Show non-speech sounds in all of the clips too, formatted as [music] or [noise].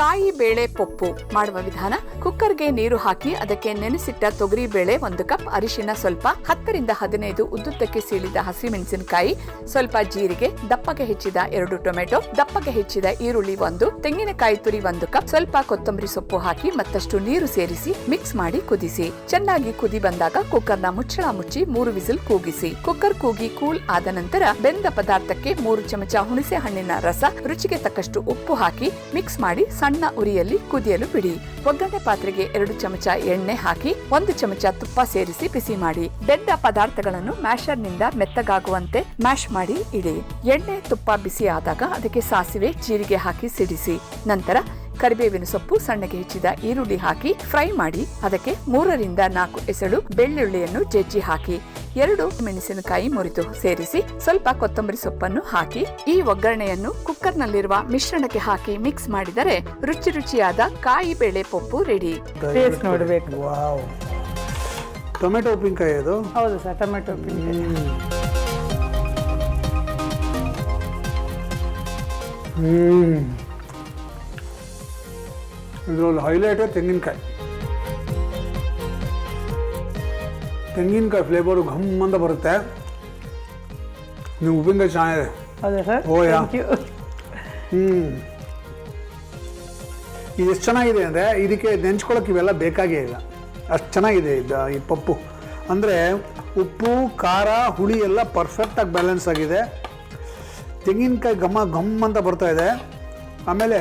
ಕಾಯಿ ಬೇಳೆ ಪೊಪ್ಪು ಮಾಡುವ ವಿಧಾನ. ಕುಕ್ಕರ್ಗೆ ನೀರು ಹಾಕಿ ಅದಕ್ಕೆ ನೆನೆಸಿಟ್ಟ ತೊಗರಿ ಬೇಳೆ ಒಂದು ಕಪ್, ಅರಿಶಿನ ಸ್ವಲ್ಪ, ಹತ್ತರಿಂದ ಹದಿನೈದು ಉದ್ದುದ್ದಕ್ಕೆ ಸೀಳಿದ ಹಸಿಮೆಣಸಿನಕಾಯಿ, ಸ್ವಲ್ಪ ಜೀರಿಗೆ, ದಪ್ಪಗೆ ಹೆಚ್ಚಿದ ಎರಡು ಟೊಮೆಟೊ, ದಪ್ಪಗೆ ಹೆಚ್ಚಿದ ಈರುಳ್ಳಿ ಒಂದು, ತೆಂಗಿನಕಾಯಿ ತುರಿ ಒಂದು ಕಪ್, ಸ್ವಲ್ಪ ಕೊತ್ತಂಬರಿ ಸೊಪ್ಪು ಹಾಕಿ ಮತ್ತಷ್ಟು ನೀರು ಸೇರಿಸಿ ಮಿಕ್ಸ್ ಮಾಡಿ ಕುದಿಸಿ. ಚೆನ್ನಾಗಿ ಕುದಿ ಬಂದಾಗ ಕುಕ್ಕರ್ನ ಮುಚ್ಚಳ ಮುಚ್ಚಿ ಮೂರು ವಿಸಿಲ್ ಕೂಗಿಸಿ. ಕುಕ್ಕರ್ ಕೂಗಿ ಕೂಲ್ ಆದ ನಂತರ ಬೆಂದ ಪದಾರ್ಥಕ್ಕೆ ಮೂರು ಚಮಚ ಹುಣಸೆ ಹಣ್ಣಿನ ರಸ, ರುಚಿಗೆ ತಕ್ಕಷ್ಟು ಉಪ್ಪು ಹಾಕಿ ಮಿಕ್ಸ್ ಮಾಡಿ ಸಣ್ಣ ಉರಿಯಲ್ಲಿ ಕುದಿಯಲು ಬಿಡಿ. ಒಗ್ಗರಣೆ ಪಾತ್ರೆಗೆ ಎರಡು ಚಮಚ ಎಣ್ಣೆ ಹಾಕಿ, ಒಂದು ಚಮಚ ತುಪ್ಪ ಸೇರಿಸಿ ಬಿಸಿ ಮಾಡಿ. ಬೆಂದ ಪದಾರ್ಥಗಳನ್ನು ಮ್ಯಾಶರ್ನಿಂದ ಮೆತ್ತಗಾಗುವಂತೆ ಮ್ಯಾಶ್ ಮಾಡಿ ಇಡಿ. ಎಣ್ಣೆ, ತುಪ್ಪ ಬಿಸಿ ಆದಾಗ ಅದಕ್ಕೆ ಸಾಸಿವೆ, ಜೀರಿಗೆ ಹಾಕಿ ಸಿಡಿಸಿ. ನಂತರ ಕರಿಬೇವಿನ ಸೊಪ್ಪು ಸಣ್ಣಗೆ ಹೆಚ್ಚಿದ ಈರುಳ್ಳಿ ಹಾಕಿ ಫ್ರೈ ಮಾಡಿ, ಅದಕ್ಕೆ ಮೂರರಿಂದ ನಾಲ್ಕು ಎಸಳು ಬೆಳ್ಳುಳ್ಳಿಯನ್ನು ಜಜ್ಜಿ ಹಾಕಿ. ಎರಡು ಮೆಣಸಿನಕಾಯಿ ಮುರಿದು ಸೇರಿಸಿ ಸ್ವಲ್ಪ ಕೊತ್ತಂಬರಿ ಸೊಪ್ಪನ್ನು ಹಾಕಿ ಈ ಒಗ್ಗರಣೆಯನ್ನು ಕುಕ್ಕರ್ನಲ್ಲಿರುವ ಮಿಶ್ರಣಕ್ಕೆ ಹಾಕಿ ಮಿಕ್ಸ್ ಮಾಡಿದರೆ ರುಚಿ ರುಚಿಯಾದ ಕಾಯಿ ಬೇಳೆ ಪೊಪ್ಪು ರೆಡಿ ನೋಡಬೇಕು. ಟೊಮೆಟೊ ಉಪ್ಪಿನಕಾಯಿ ಅದು? ಹೌದು ಸರ್ ಟೊಮೆಟೊ ಉಪ್ಪಿನಕಾಯಿ. ಇದರಲ್ಲಿ ಹೈಲೈಟೇ ತೆಂಗಿನಕಾಯಿ. ತೆಂಗಿನಕಾಯಿ ಫ್ಲೇವರು ಘಮ್ ಅಂತ ಬರುತ್ತೆ. ನೀವು ಉಪ್ಪಿನಕಾಯಿ ಚೆನ್ನಾಗಿದೆ. ಹ್ಞೂ ಇದು ಎಷ್ಟು ಚೆನ್ನಾಗಿದೆ ಅಂದರೆ ಇದಕ್ಕೆ ನೆಂಚ್ಕೊಳ್ಳೋಕೆ ಇವೆಲ್ಲ ಬೇಕಾಗೇ ಇಲ್ಲ. ಅಷ್ಟು ಚೆನ್ನಾಗಿದೆ ಇದು ಈ ಪಪ್ಪು. ಅಂದರೆ ಉಪ್ಪು ಖಾರ ಹುಳಿ ಎಲ್ಲ ಪರ್ಫೆಕ್ಟಾಗಿ ಬ್ಯಾಲೆನ್ಸ್ ಆಗಿದೆ. ತೆಂಗಿನಕಾಯಿ ಘಮ ಘಮ್ ಅಂತ ಬರ್ತಾ ಇದೆ. ಆಮೇಲೆ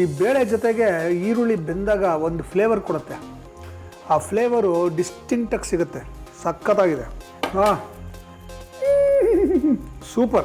ಈ ಬೇಳೆ ಜೊತೆಗೆ ಈರುಳ್ಳಿ ಬೆಂದಾಗ ಒಂದು ಫ್ಲೇವರ್ ಕೊಡುತ್ತೆ. ಆ ಫ್ಲೇವರು ಡಿಸ್ಟಿಂಕ್ಟಾಗಿ ಸಿಗುತ್ತೆ. ಸಖತ್ತಾಗಿದೆ. ಹಾಂ. [laughs] ಸೂಪರ್.